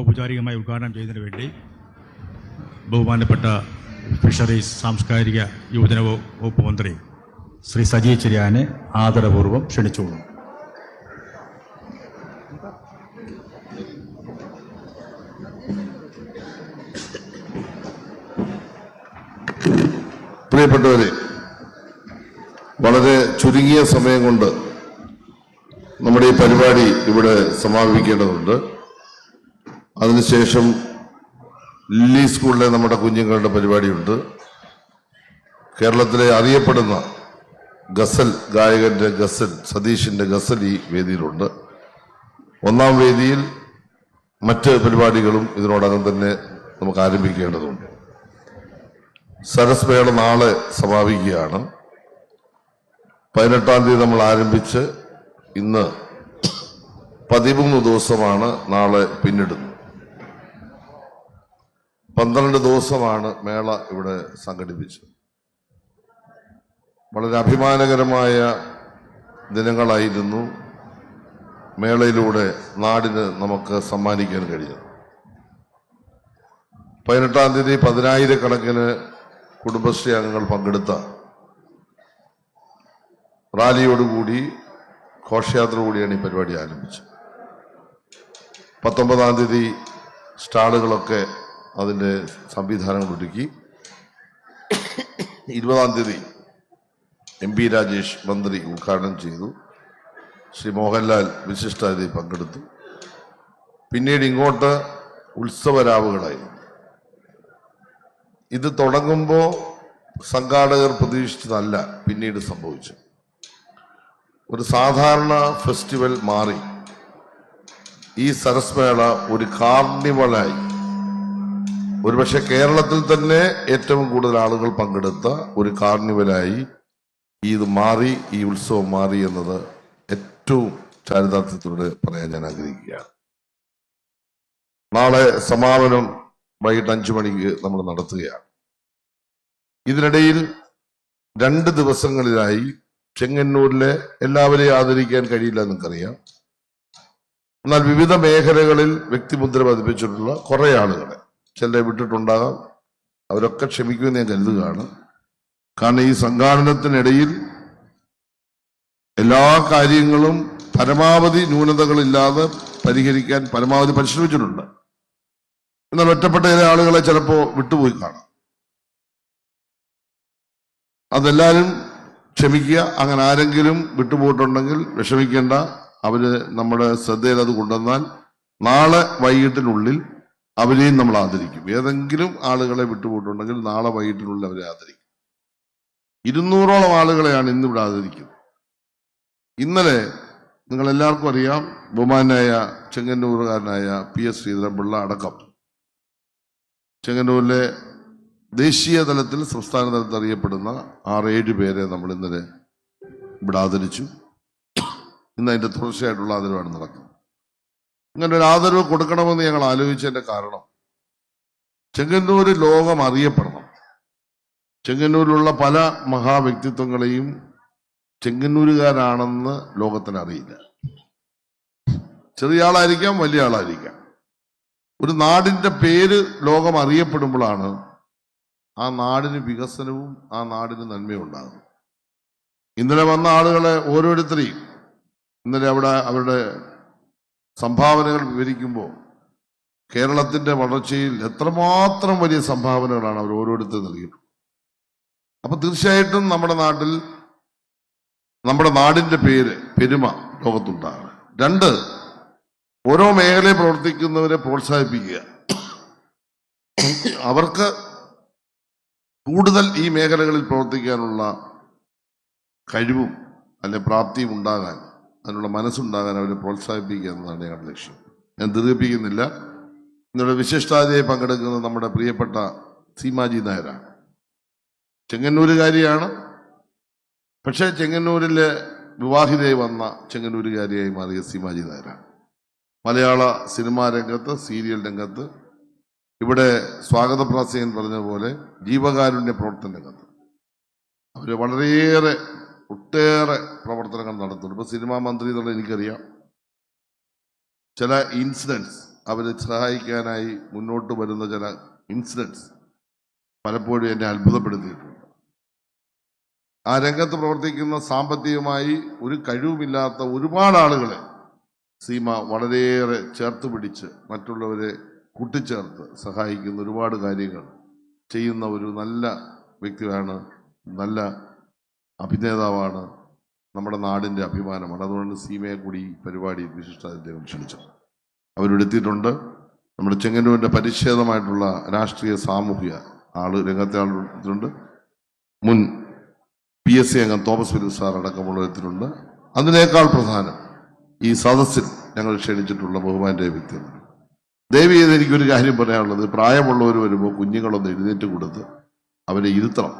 ഔപചാരികമായി ഉദ്ഘാടനം ചെയ്യുന്നതിന് വേണ്ടി ബഹുമാനപ്പെട്ട ഫിഷറീസ് സാംസ്കാരിക യുവജന വകുപ്പ് മന്ത്രി ശ്രീ സജി ചെറിയാനെ ആദരപൂർവം ക്ഷണിച്ചുകൊള്ളുന്നു. പ്രിയപ്പെട്ടവരെ വളരെ ചുരുങ്ങിയ സമയം കൊണ്ട് നമ്മുടെ ഈ പരിപാടി ഇവിടെ സമാപിക്കേണ്ടതുണ്ട്. അതിനുശേഷം ലില്ലി സ്കൂളിലെ നമ്മുടെ കുഞ്ഞുങ്ങളുടെ പരിപാടിയുണ്ട്. കേരളത്തിലെ അറിയപ്പെടുന്ന ഗസൽ ഗായകന്റെ ഗസൽ സതീഷിന്റെ ഗസൽ ഈ വേദിയിലുണ്ട്. ഒന്നാം വേദിയിൽ മറ്റ് പരിപാടികളും ഇതിനോടകം തന്നെ നമുക്ക് ആരംഭിക്കേണ്ടതുണ്ട്. സരസ്മേള നാളെ സമാപിക്കുകയാണ്. പതിനെട്ടാം തീയതി നമ്മൾ ആരംഭിച്ച് ഇന്ന് പതിമൂന്ന് ദിവസമാണ് നാളെ പിന്നിടുന്നത്. പന്ത്രണ്ട് ദിവസമാണ് മേള ഇവിടെ സംഘടിപ്പിച്ചത്. വളരെ അഭിമാനകരമായ ദിനങ്ങളായിരുന്നു മേളയിലൂടെ നാടിന് നമുക്ക് സമ്മാനിക്കാൻ കഴിഞ്ഞത്. പതിനെട്ടാം തീയതി പതിനായിരക്കണക്കിന് കുടുംബശ്രീ അംഗങ്ങൾ പങ്കെടുത്ത റാലിയോടുകൂടി ഘോഷയാത്ര കൂടിയാണ് ഈ പരിപാടി ആരംഭിച്ചത്. പത്തൊമ്പതാം തീയതി സ്റ്റാളുകളൊക്കെ അതിന്റെ സംവിധാനങ്ങൾ ഒരുക്കി. ഇരുപതാം തീയതി എം പി രാജേഷ് മന്ത്രി ഉദ്ഘാടനം ചെയ്തു. ശ്രീ മോഹൻലാൽ വിശിഷ്ടാതിഥി പങ്കെടുത്തു. പിന്നീട് ഇങ്ങോട്ട് ഉത്സവരാവുകളായിരുന്നു. ഇത് തുടങ്ങുമ്പോൾ സംഘാടകർ പ്രതീക്ഷിച്ചതല്ല പിന്നീട് സംഭവിച്ചു ഒരു സാധാരണ ഫെസ്റ്റിവൽ മാറി. ഈ സരസ്മേള ഒരു കാർണിവലായി. ഒരുപക്ഷെ കേരളത്തിൽ തന്നെ ഏറ്റവും കൂടുതൽ ആളുകൾ പങ്കെടുത്ത ഒരു കാർണിവലായി ഇത് മാറി ഈ ഉത്സവം മാറി എന്നത് ഏറ്റവും ചാരിതാർത്ഥ്യത്തിലൂടെ പറയാൻ ഞാൻ ആഗ്രഹിക്കുകയാണ്. നാളെ സമാപനം വൈകിട്ട് അഞ്ചു മണിക്ക് നമ്മൾ നടത്തുകയാണ്. ഇതിനിടയിൽ രണ്ട് ദിവസങ്ങളിലായി ചെങ്ങന്നൂരിലെ എല്ലാവരെയും ആദരിക്കാൻ കഴിയില്ല നിങ്ങൾക്കറിയാം. എന്നാൽ വിവിധ മേഖലകളിൽ വ്യക്തിമുദ്ര പതിപ്പിച്ചിട്ടുള്ള കുറേ ആളുകളെ ചിലരെ വിട്ടിട്ടുണ്ടാകാം. അവരൊക്കെ ക്ഷമിക്കുമെന്ന് ഞാൻ കരുതുകയാണ്. കാരണം ഈ സംഘാടനത്തിനിടയിൽ എല്ലാ കാര്യങ്ങളും പരമാവധി ന്യൂനതകളില്ലാതെ പരിഹരിക്കാൻ പരമാവധി പരിശ്രമിച്ചിട്ടുണ്ട്. എന്നാൽ ഒറ്റപ്പെട്ട ചില ആളുകളെ ചിലപ്പോ വിട്ടുപോയി കാണാം. അതെല്ലാവരും ക്ഷമിക്കുക. അങ്ങനെ ആരെങ്കിലും വിട്ടുപോയിട്ടുണ്ടെങ്കിൽ വിഷമിക്കേണ്ട. അവർ നമ്മുടെ ശ്രദ്ധയിൽ അത് കൊണ്ടുവന്നാൽ നാളെ വൈകിട്ടിനുള്ളിൽ അവരെയും നമ്മൾ ആദരിക്കും. ഏതെങ്കിലും ആളുകളെ വിട്ടുപോയിട്ടുണ്ടെങ്കിൽ നാളെ വൈകിട്ടിനുള്ളിൽ അവരെ ആദരിക്കും. ഇരുന്നൂറോളം ആളുകളെയാണ് ഇന്നിവിടെ ആദരിക്കുന്നത്. ഇന്നലെ നിങ്ങൾ എല്ലാവർക്കും അറിയാം ബഹുമാനായ ചെങ്ങന്നൂറുകാരനായ പി എസ് ശ്രീധരൻപിള്ള അടക്കം ചെങ്ങന്നൂരിലെ ദേശീയ തലത്തിൽ സംസ്ഥാന തലത്തിൽ അറിയപ്പെടുന്ന ആറേഴ് പേരെ നമ്മൾ ഇന്നലെ ഇവിടെ ആദരിച്ചു. ഇന്ന് അതിന്റെ തുടർച്ചയായിട്ടുള്ള ആദരവാണ് നടക്കുന്നത്. ഇങ്ങനെ ഒരു ആദരവ് കൊടുക്കണമെന്ന് ഞങ്ങൾ ആലോചിച്ചതിന്റെ കാരണം ചെങ്ങന്നൂര് ലോകം അറിയപ്പെടണം. ചെങ്ങന്നൂരിലുള്ള പല മഹാവ്യക്തിത്വങ്ങളെയും ചെങ്ങന്നൂരുകാരാണെന്ന് ലോകത്തിന് അറിയില്ല. ചെറിയ ആളായിരിക്കാം വലിയ ആളായിരിക്കാം. ഒരു നാടിന്റെ പേര് ലോകം അറിയപ്പെടുമ്പോഴാണ് ആ നാടിന് വികസനവും ആ നാടിന് നന്മയും ഉണ്ടാകുന്നത്. ഇന്നലെ വന്ന ആളുകളെ ഓരോരുത്തരെയും ഇന്നലെ അവിടെ അവരുടെ സംഭാവനകൾ വിവരിക്കുമ്പോൾ കേരളത്തിന്റെ വളർച്ചയിൽ എത്രമാത്രം വലിയ സംഭാവനകളാണ് അവർ ഓരോരുത്തരും നൽകിയിട്ടുള്ളത്. അപ്പൊ തീർച്ചയായിട്ടും നമ്മുടെ നാട്ടിൽ നമ്മുടെ നാടിന്റെ പേര് പെരുമ ലോകത്തുണ്ടാകണം. രണ്ട് ഓരോ മേഖലയിൽ പ്രവർത്തിക്കുന്നവരെ പ്രോത്സാഹിപ്പിക്കുക. അവർക്ക് കൂടുതൽ ഈ മേഖലകളിൽ പ്രവർത്തിക്കാനുള്ള കഴിവും അല്ലെ പ്രാപ്തിയും ഉണ്ടാകാൻ അതിനുള്ള മനസ്സുണ്ടാകാൻ അവരെ പ്രോത്സാഹിപ്പിക്കുക എന്നതാണ് ഞങ്ങളുടെ ലക്ഷ്യം. ഞാൻ ദീർഘിപ്പിക്കുന്നില്ല. ഇന്നലെ വിശിഷ്ടാതിയെ പങ്കെടുക്കുന്നത് നമ്മുടെ പ്രിയപ്പെട്ട സീമാജി നായരാണ്. ചെങ്ങന്നൂരുകാരിയാണ്. പക്ഷേ ചെങ്ങന്നൂരിൽ വിവാഹിതയായി വന്ന ചെങ്ങന്നൂരുകാരിയായി മാറിയ സീമാജി നായരാണ്. മലയാള സിനിമാ രംഗത്ത് സീരിയൽ രംഗത്ത് ഇവിടെ സ്വാഗതപ്രാസയൻ പറഞ്ഞ പോലെ ജീവകാരുണ്യ പ്രവർത്തന രംഗത്ത് അവർ വളരെയേറെ ഒട്ടേറെ പ്രവർത്തനങ്ങൾ നടത്തുന്നുണ്ട്. ഇപ്പോൾ സിനിമാ മന്ത്രി എന്നുള്ള എനിക്കറിയാം. ചില ഇൻസിഡൻസ് അവരെ സഹായിക്കാനായി മുന്നോട്ട് വരുന്ന ചില ഇൻസിഡൻസ് പലപ്പോഴും എന്നെ അത്ഭുതപ്പെടുത്തിയിട്ടുണ്ട്. ആ രംഗത്ത് പ്രവർത്തിക്കുന്ന സാമ്പത്തികമായി ഒരു കഴിവുമില്ലാത്ത ഒരുപാട് ആളുകളെ സീമ വളരെയേറെ ചേർത്ത് പിടിച്ച് മറ്റുള്ളവരെ കൂട്ടിച്ചേർത്ത് സഹായിക്കുന്ന ഒരുപാട് കാര്യങ്ങൾ ചെയ്യുന്ന ഒരു നല്ല വ്യക്തിയാണ് നല്ല അഭിനേതാവാണ് നമ്മുടെ നാടിന്റെ അഭിമാനമാണ്. അതുകൊണ്ട് സീമയെ കൂടി ഈ പരിപാടി വിശിഷ്ടാതിഥ്യം ക്ഷണിച്ചത് അവരെടുത്തിട്ടുണ്ട് നമ്മുടെ ചെങ്ങന്നൂരിന്റെ പരിച്ഛേദമായിട്ടുള്ള രാഷ്ട്രീയ സാമൂഹിക രംഗത്തെ ആളുണ്ട് മുൻ പി എസ് സി അംഗം തോമസ് ഫിലിപ്പ് സാർ അടക്കമുള്ളവരുത്തിലുണ്ട് അതിനേക്കാൾ പ്രധാനം ഈ സദസ്സിൽ ഞങ്ങൾ ക്ഷണിച്ചിട്ടുള്ള ബഹുമാന്റെ വ്യക്തിയാണ് ദേവി ചെയ്ത് എനിക്കൊരു കാര്യം പറയാനുള്ളത്. പ്രായമുള്ളവർ വരുമ്പോൾ കുഞ്ഞുങ്ങളൊന്ന് എഴുന്നേറ്റ് കൊടുത്ത് അവരെ ഇരുത്തണം.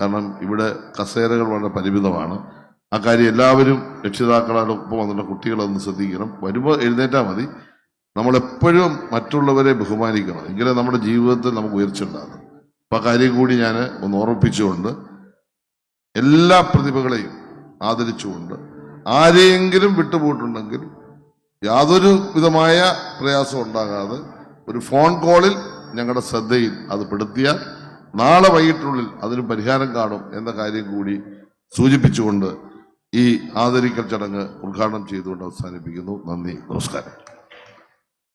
കാരണം ഇവിടെ കസേരകൾ വളരെ പരിമിതമാണ്. ആ കാര്യം എല്ലാവരും രക്ഷിതാക്കളോടൊപ്പം വന്നിട്ടുള്ള കുട്ടികളൊന്ന് ശ്രദ്ധിക്കണം. വരുമ്പോൾ എഴുന്നേറ്റാൽ മതി. നമ്മളെപ്പോഴും മറ്റുള്ളവരെ ബഹുമാനിക്കണം. എങ്കിലേ നമ്മുടെ ജീവിതത്തിൽ നമുക്ക് ഉയർച്ച ഉണ്ടാകും അപ്പം ആ കാര്യം കൂടി ഞാൻ ഒന്ന് ഓർമ്മിപ്പിച്ചുകൊണ്ട് എല്ലാ പ്രതിഭകളെയും ആദരിച്ചുകൊണ്ട് ആരെയെങ്കിലും വിട്ടുപോയിട്ടുണ്ടെങ്കിൽ യാതൊരു വിധമായ പ്രയാസം ഉണ്ടാകാതെ ഒരു ഫോൺ കോളിൽ ഞങ്ങളുടെ ശ്രദ്ധയിൽ അത് പെടുത്തിയാൽ നാളെ വൈകിട്ടുള്ളിൽ അതിന് പരിഹാരം കാണും എന്ന കാര്യം കൂടി സൂചിപ്പിച്ചുകൊണ്ട് ഈ ആദരിക്കൽ ചടങ്ങ് ഉദ്ഘാടനം ചെയ്തുകൊണ്ട് അവസാനിപ്പിക്കുന്നു. നന്ദി. നമസ്കാരം.